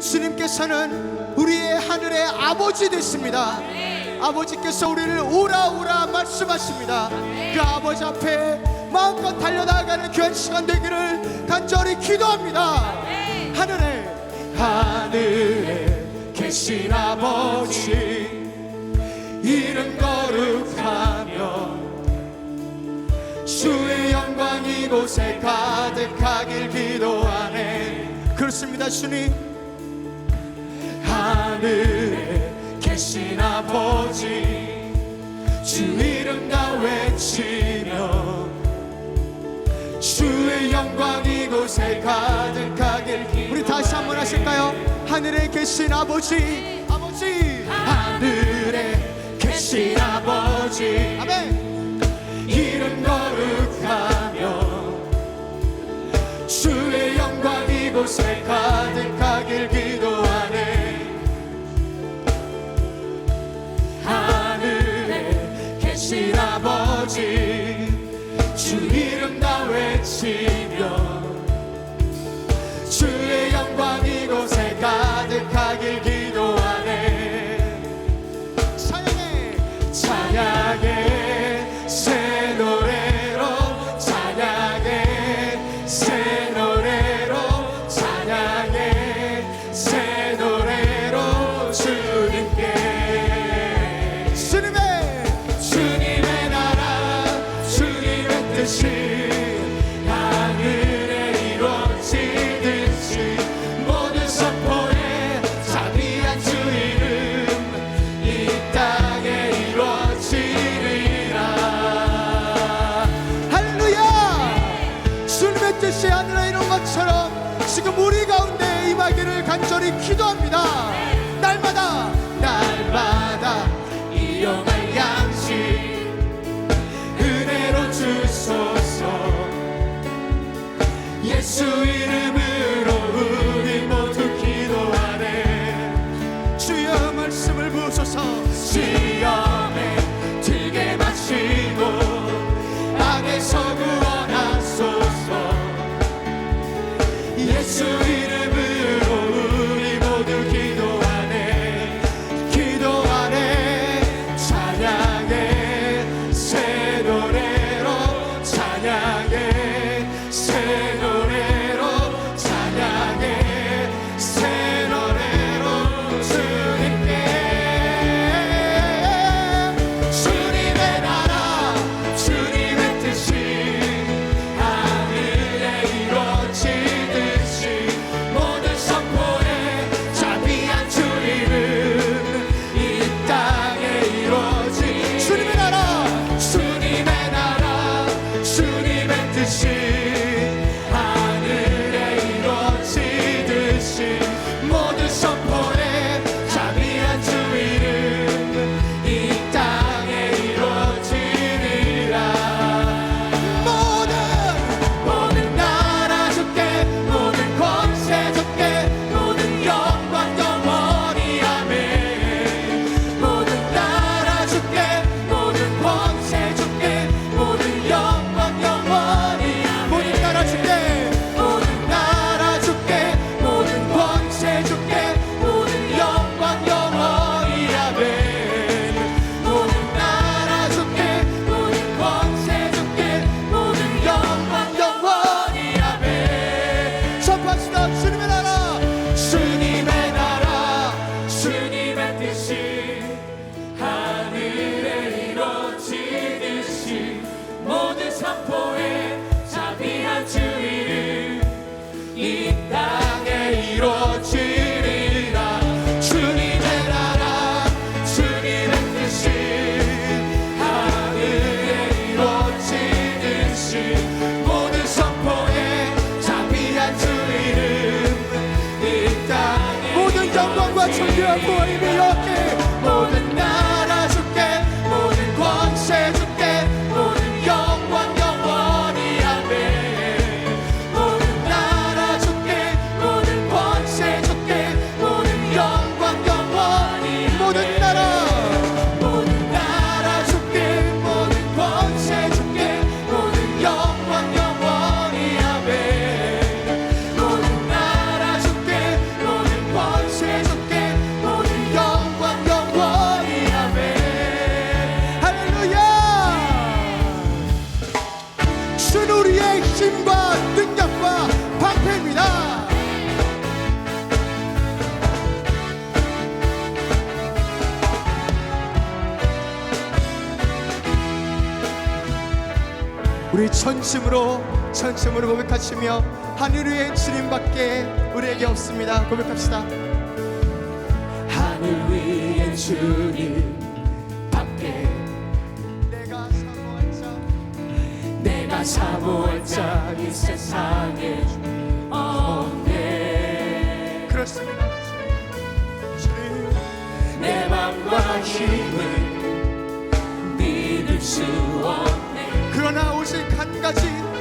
주님께서는 우리의 하늘의 아버지 되십니다. 아버지께서 우리를 오라 오라 말씀하십니다. 네. 그 아버지 앞에 마음껏 달려나가는 귀한 시간 되기를 간절히 기도합니다. 하늘에 하늘에 계신 아버지 이름 거룩하며 주의 영광 이곳에 가득하길 기도하네 그렇습니다 주님 하늘에 계신 아버지 주 이름 다 외치며 주의 영광 이곳에 가득하길 우리 다시 한번 하실까요? 하늘에 계신 아버지 아버지. 하늘에 계신 아버지 아멘. 이름 거룩하며 주의 영광 이곳에 가득하길 우리 기도합니다. Hallelujah, glory be your 전심으로 전심으로 고백하시며 하늘 위의 주님밖에 우리에게 없습니다. 고백합시다. 하늘 위의 주님 밖에 내가 사모할 자. 내가 사모할 자이 세상에 없네. 그렇습니다. chega de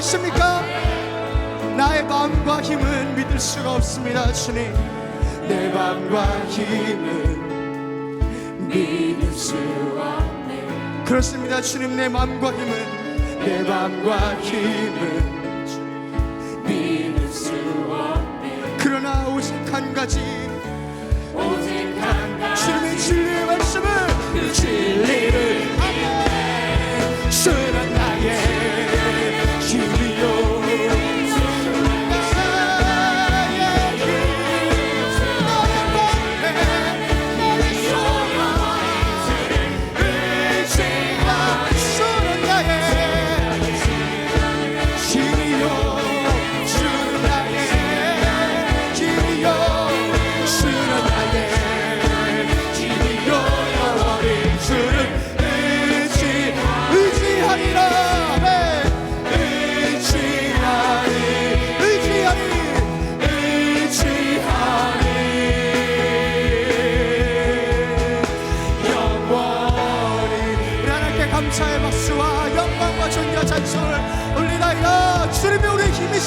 믿습니까? 나의 마음과 힘은 믿을 수가 없습니다 주님. 내 마음과 힘은 믿을 수 없네. 그렇습니다 주님. 내 마음과 힘은 내 마음과 힘은 믿을 수 없네. 그러나 오직 한 가지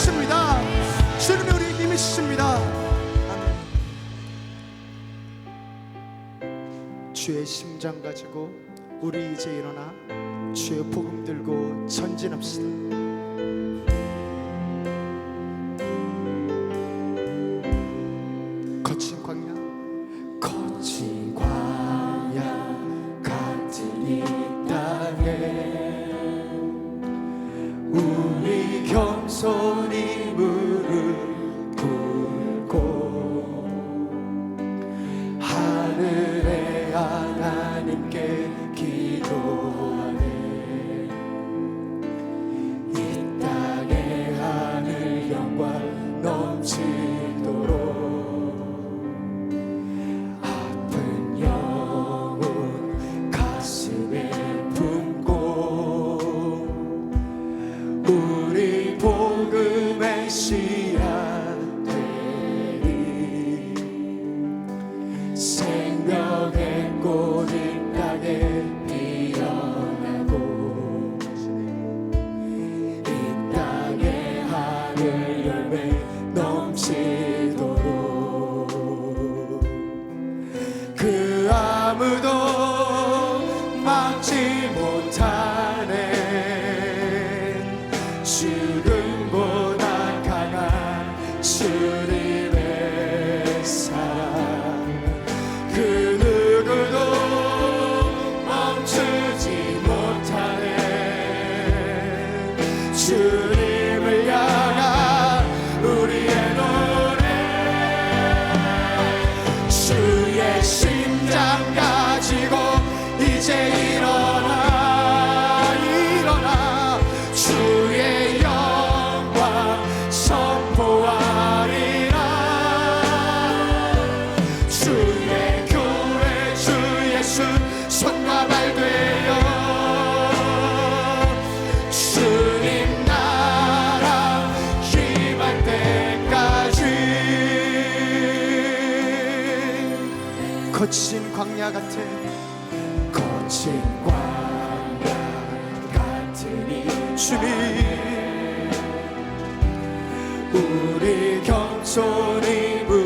힘이십니다. 주님이 우리의 힘이십니다. 아멘. 주의 심장 가지고 우리 이제 일어나 주의 복음 들고 전진합시다. 힘으로 see. 선포하리라. 주의 교회 주 예수 손과 발 되어. 주님 나라 임할 때까지. 거친 광야 같은 우리 겸손히 부르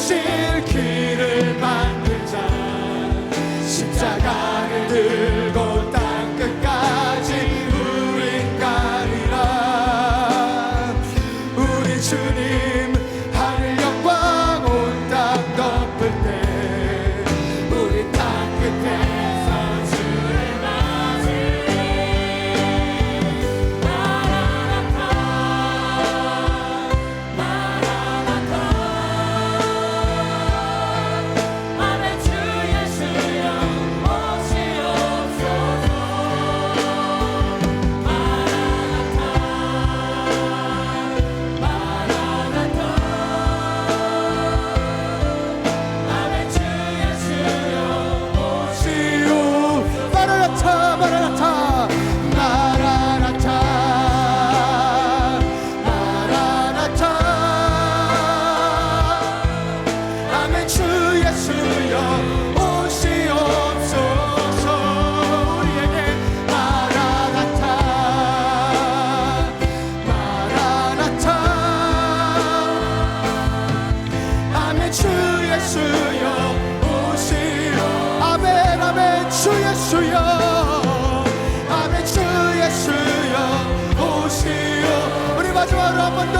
펼칠 길을 만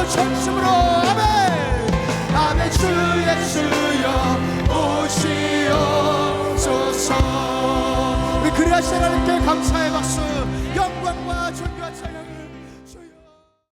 전심으로 아멘. 아멘 주 예수여 오시옵소서. 우리 그리하신 하나님께 감사의 박수 영광과 찬양을